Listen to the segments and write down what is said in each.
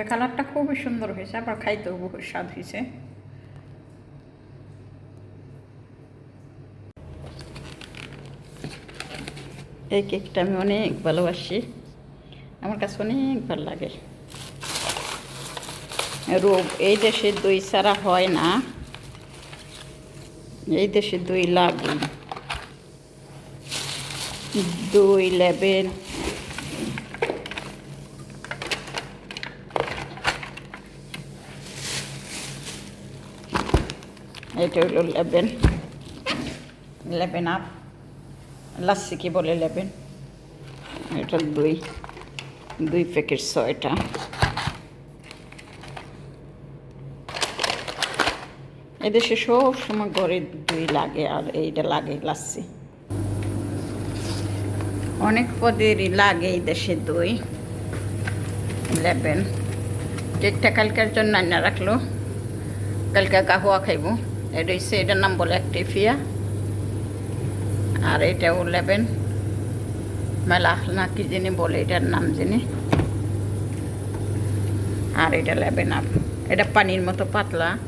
তো কালারটা খুবই সুন্দর হয়েছে, আবার খাইতেও বহু স্বাদ হয়েছে। এই কেকটা আমি অনেক ভালোবাসি। আমার কাছে অনেক ভালো লাগে। রোগ, এই দেশে দই ছাড়া হয় না। এই দেশে দই লাগে দই, লেবেন এটা হলো লেবেন লেবেন আপ লাচ্ছি কি বলে লেবেন এটা দুই দুই প্যাকেট ছয়টা এদেশে সব সময় ঘরে দই লাগে আর এইটা লাগে লাচ্ছি অনেক পদেরই লাগে এই দেশে দই লেবেন কেকটা কালকার জন্য আনা রাখল কালকে কাহুয়া খাইব এটা হচ্ছে এটার নাম বলে অ্যাক্টিফিয়া। আর এটাও লেবেন। মেলা না কি যিনি বলে এটার নাম যিনি আর এটা লেবেন আপ এটা পানির মতো পাতলা।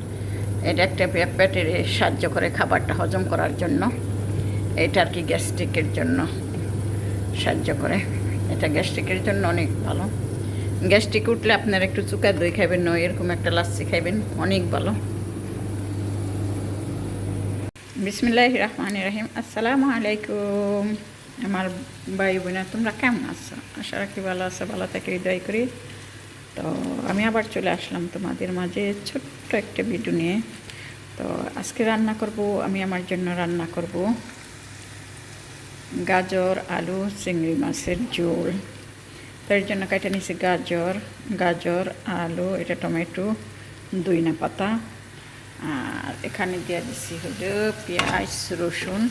এটা একটা পেটের সাহায্য করে খাবারটা হজম করার জন্য। এটা আর কি গ্যাস্ট্রিকের জন্য সাহায্য করে। এটা গ্যাস্ট্রিকের জন্য অনেক ভালো। গ্যাস্ট্রিক উঠলে আপনারা একটু চুকা দই খাবেন নয় এরকম একটা লাচ্ছি খাইবেন, অনেক ভালো। বিসমিল্লাহ রহমান রহিম। আসসালামু আলাইকুম। আমার ভাই বোনা, তোমরা কেমন আছো? আশা রাখি ভালো আছো, ভালো থেকে, হৃদয় করি। তো আমি আবার চলে আসলাম তোমাদের মাঝে ছোট্ট একটা ভিডিও নিয়ে। তো আজকে রান্না করব, আমি আমার জন্য রান্না করব গাজর, আলু, চিংড়ি মাছের ঝোল। তার জন্য কেটে নিয়েছি গাজর গাজর, আলু, এটা টমেটো দুইনা পাতা। আর এখানে দিয়ে দিচ্ছি হলো পেঁয়াজ, রসুন।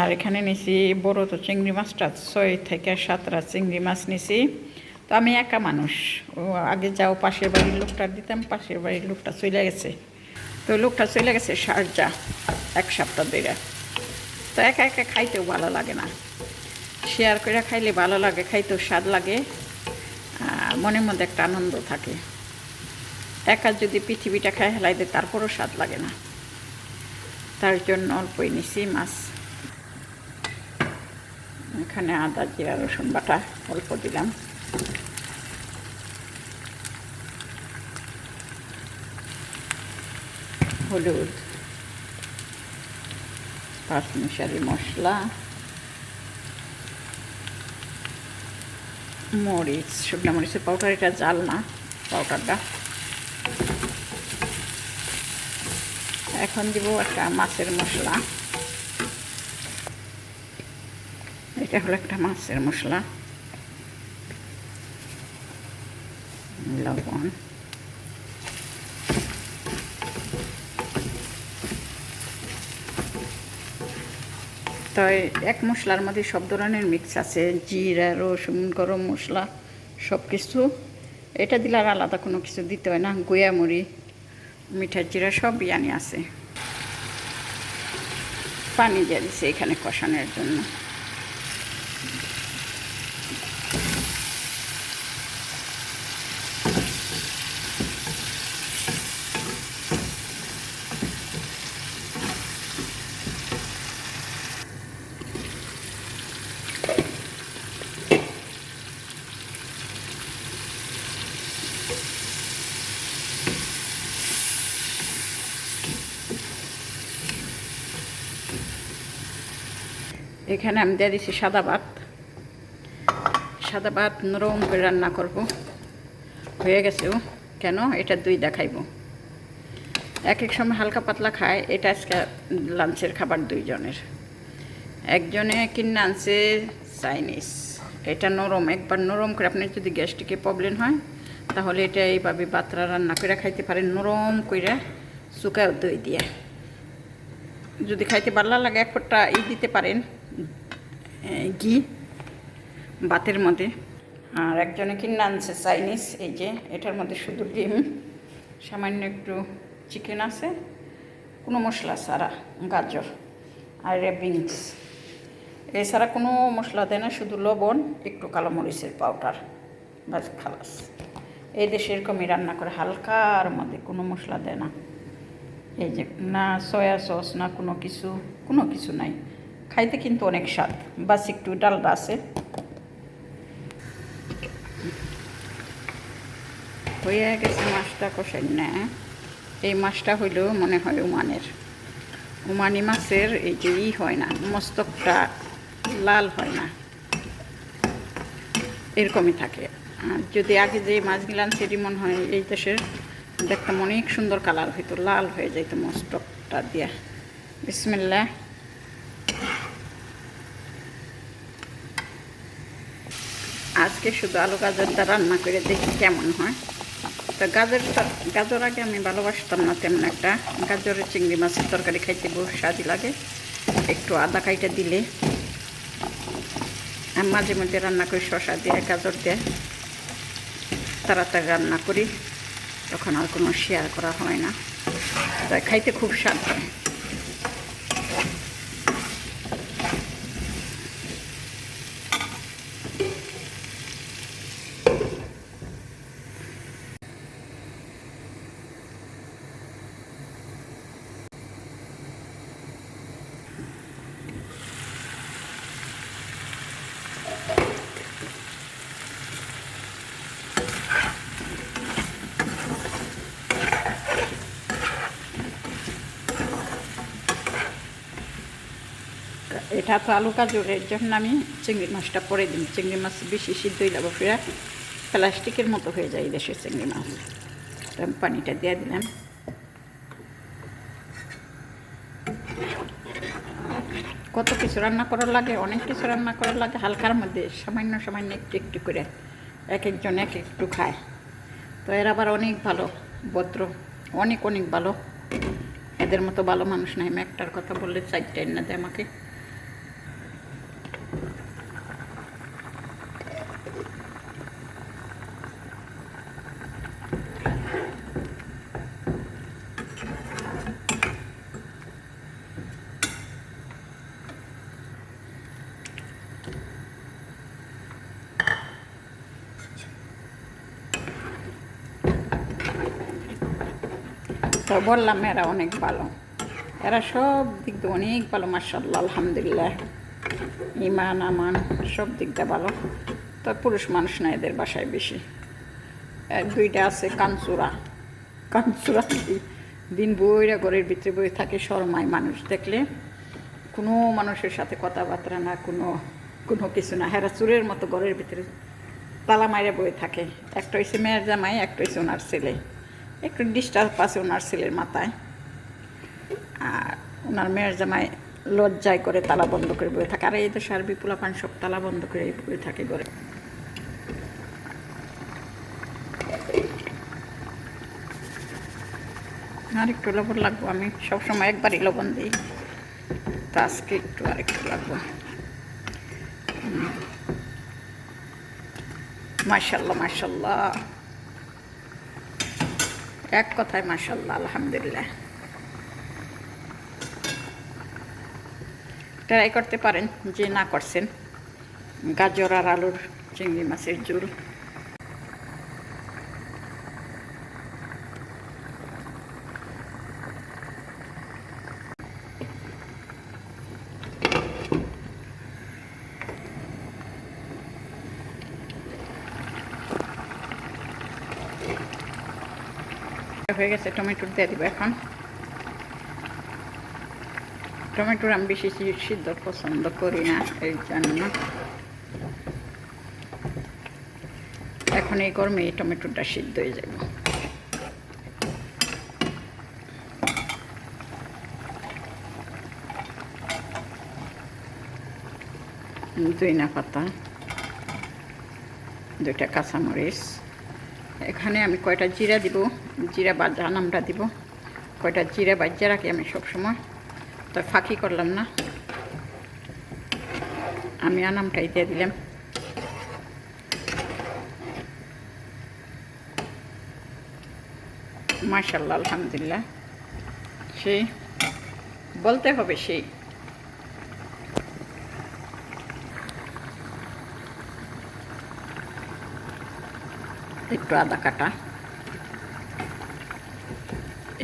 আর এখানে নিছি বড় তো চিংড়ি মাছটা, ছয় থেকে সাতটা চিংড়ি মাছ নিছি। তো আমি একা মানুষ। ও আগে যাও, পাশের বাড়ির লোকটা দিতাম, পাশের বাড়ির লোকটা চলে গেছে। তো লোকটা চলে গেছে সারজা এক সপ্তাহ ধরে তো একা একা খাইতেও ভালো লাগে না। শেয়ার করে খাইলে ভালো লাগে, খাইতেও স্বাদ লাগে। আর মনের মধ্যে একটা আনন্দ থাকে। একা যদি পৃথিবীটা খায় হেলাই দেয়, তারপরও স্বাদ লাগে না। তার জন্য অল্পই নিছি মাছ। এখানে আদা, জিরা, রসুন বাটা অল্প দিলাম। হলুদ পাঁচমিশালি মশলা। মরিচ, শুকনো মরিচের পাউডার এটা জাল না পাউডারটা এখন দিব একটা মাছের মশলা। এটা হলো একটা মাছের মশলা। লবণ। তো এক মশলার মধ্যে সব ধরনের মিক্স আছে, জিরা, রসুন, গরম মশলা সব কিছু এটা দিলে আর আলাদা কোনো কিছু দিতে হয় না গোয়ামুড়ি মিঠা জিরা সব ইয়ানি আছে। পানি দিয়ে দিছে এখানে কষানোর জন্য। এখানে আমি দিয়ে দিচ্ছি সাদা ভাত। সাদা ভাত নরম করে রান্না করব। হয়ে গেছেও কেন? এটা দুই দেখাইব। এক এক সময় হালকা পাতলা খায়। এটা আজকে লাঞ্চের খাবার দুইজনের। একজনে কিনে আনছে চাইনিজ। এটা নরম। একবার নরম করে আপনার যদি গ্যাস্ট্রিকে প্রবলেম হয়, তাহলে এটা এইভাবে বাতরা রান্না করে খাইতে পারেন। নরম করে শুকাও দই দিয়ে। যদি খাইতে ভালো লাগে, এক ফোঁটা ই দিতে পারেন। ঘি ভাতের মধ্যে। আর একজনে কিনে আনছে চাইনিজ, এই যে এটার মধ্যে শুধু ডিম, সামান্য একটু চিকেন আছে, কোনো মশলা ছাড়া, গাজর আর বিনস এছাড়া কোনো মশলা দেয় না, শুধু লবণ, একটু কালো মরিচের পাউডার বাস খালাস। এই দেশে এরকমই রান্না করে, হালকার মধ্যে কোনো মশলা দেয় না। এই যে না সয়া সস না কোনো কিছু কোনো কিছু নাই। খাইতে কিন্তু অনেক স্বাদ। বাস একটু ডালটা আছে। হয়ে গেছে মাছটা কষাই না। এই মাছটা হইল মনে হয় উমানের। উমানি মাছের এই যে ই হয় না, মস্তকটা লাল হয় না। এরকমই থাকে। আর যদি আগে যে মাছগুলান সেটি মনে হয় এই দেশের দেখতাম অনেক সুন্দর কালার হইতো, লাল হয়ে যাইতো মস্তকটা দিয়া। বিসমিল্লা আজকে শুধু আলু গাজরটা রান্না করে দেখি কেমন হয়। তো গাজরটা গাজর আগে আমি ভালোবাসতাম না তেমন একটা। গাজরের চিংড়ি মাছের তরকারি খাইতে বহু স্বাদই লাগে। একটু আদা কাইটা দিলে। আমি মাঝে মধ্যে রান্না করি শশা দিয়ে, গাজর দিয়ে। তাড়াতাড়ি রান্না করি। তখন আর কোনো শেয়ার করা হয় না। তাই খাইতে খুব স্বাদ হয়। এটা তো আলু গাজরের জন্য আমি চিংড়ি মাছটা পরে দিই। চিংড়ি মাছ বেশি সিদ্ধ হয়ে যাব ফেরা প্লাস্টিকের মতো হয়ে যায় দেশের চিংড়ি মাছ। আমি পানিটা দিয়ে দিলাম। কত কিছু রান্না করার লাগে, অনেক কিছু রান্না করার লাগে, হালকার মধ্যে সামান্য সামান্য একটু একটু করে এক একজন এক একটু খায়। তো এর আবার অনেক ভালো, ভদ্র, অনেক অনেক ভালো। এদের মতো ভালো মানুষ নাই। আমি একটার কথা বললে চারটাই না দেয় আমাকে। তো বললাম এরা অনেক ভালো। এরা সব দিক দিয়ে অনেক ভালো মার্শাল্লাহ আলহামদুলিল্লাহ। ইমান আমান, সব দিক দিয়ে ভালো। তো পুরুষ মানুষ না, এদের বাসায় বেশি। দুইটা আছে কাঞ্চুরা কাঞ্চুরা দিন বইরা ঘরের ভিতরে বই থাকে, শর্মায় মানুষ। দেখলে কোনো মানুষের সাথে কথাবার্তা না, কোনো কোনো কিছু না। হেরা চুরের মতো ঘরের ভিতরে তালা মাইরে বই থাকে। একটা হয়েছে মেয়ের জামাই, একটা হয়েছে ওনার ছেলে। একটু ডিস্টার্ব আছে ওনার ছেলের মাথায়। আর ওনার মেয়ের জামাই লজ্জায় করে তালা বন্ধ করে বয়ে থাকে। আর এই তো সার বিপুলা পান সব তালা বন্ধ করে বয়ে থাকে ঘরে। আর একটু লবণ লাগবো আমি। সবসময় একবারই লবণ দিই। তো আজকে একটু আর একটু লাগবো। মার্শাল্লাহ মার্শাল্লাহ এক কথায় মাসাল্লাহ আলহামদুলিল্লাহ। ট্রাই করতে পারেন যে না করছেন। গাজর আর আলুর চিংড়ি মাছের ঝোল। হয়ে গেছে টমেটো দিয়ে দিব এখন। টমেটোর আমি বেশি সিদ্ধ পছন্দ করি না, এই জন্য। এখন এই গরমে এই টমেটোটা সিদ্ধ হয়ে যাবে। দুইনা পাতা, দুইটা কাঁচামরিচ। এখানে আমি কয়টা জিরা দিব? জিরা বা নামটা দিব। কয়টা জিরা বাজ্যা রাখি আমি সবসময়। তো ফাঁকি করলাম না। আমি আনামটাই দিয়ে দিলাম। মাশাল্লাহ, আলহামদুলিল্লাহ। সেই, বলতে হবে সেই। একটু আদা কাটা।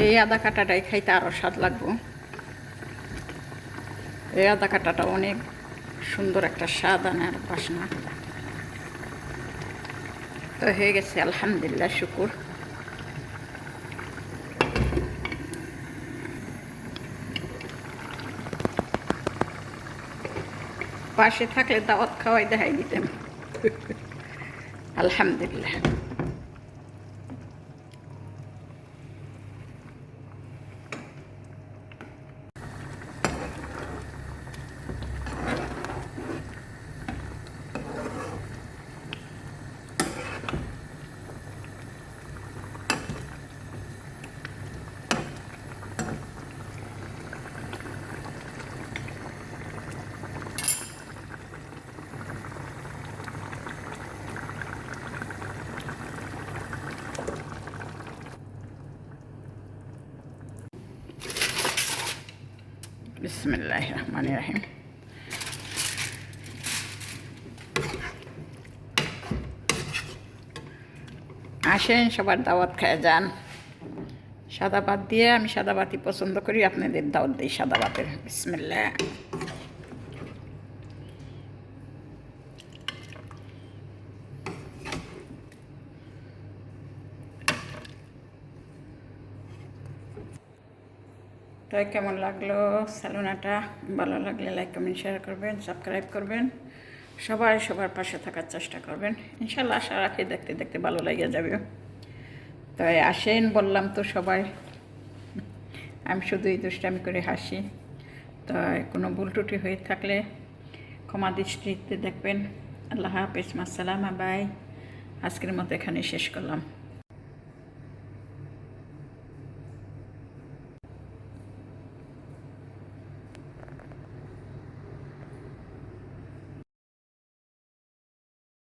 এই আদা কাটাটাই খাইতে আরও স্বাদ লাগবো। এই আদা কাটাটা অনেক সুন্দর একটা স্বাদ আনে আর বাসনা। তো হয়ে গেছে, আলহামদুলিল্লাহ, শুকুর। পাশে থাকলে দাওয়াত খাওয়াই দেখাই দিতেন। আলহামদুলিল্লাহ। বিসমিল্লাহ রহমান রাহিম আসেন, সবার দাওয়াত খায় যান। সাদা ভাত দিয়ে আমি সাদা ভাতই পছন্দ করি। আপনাদের দাওয়াত দিই সাদা ভাতের। বিসমিল্লাহ। তাই কেমন লাগল? স্যালুনাটা ভালো লাগলে লাইক কমেন্ট শেয়ার করবেন সাবস্ক্রাইব করবেন। সবাই সবার পাশে থাকার চেষ্টা করবেন। ইনশাল্লাহ আশা রাখি দেখতে দেখতে ভালো লেগে যাবে। তাই আসেন বললাম তো সবাই। আমি শুধু এই দুষ্টামি করে হাসি। তাই কোনো ভুল টুটি হয়ে থাকলে ক্ষমা দৃষ্টিতে দেখবেন। আল্লাহ হাফিজ, মাসালামা বাই আজকের মতো এখানে শেষ করলাম।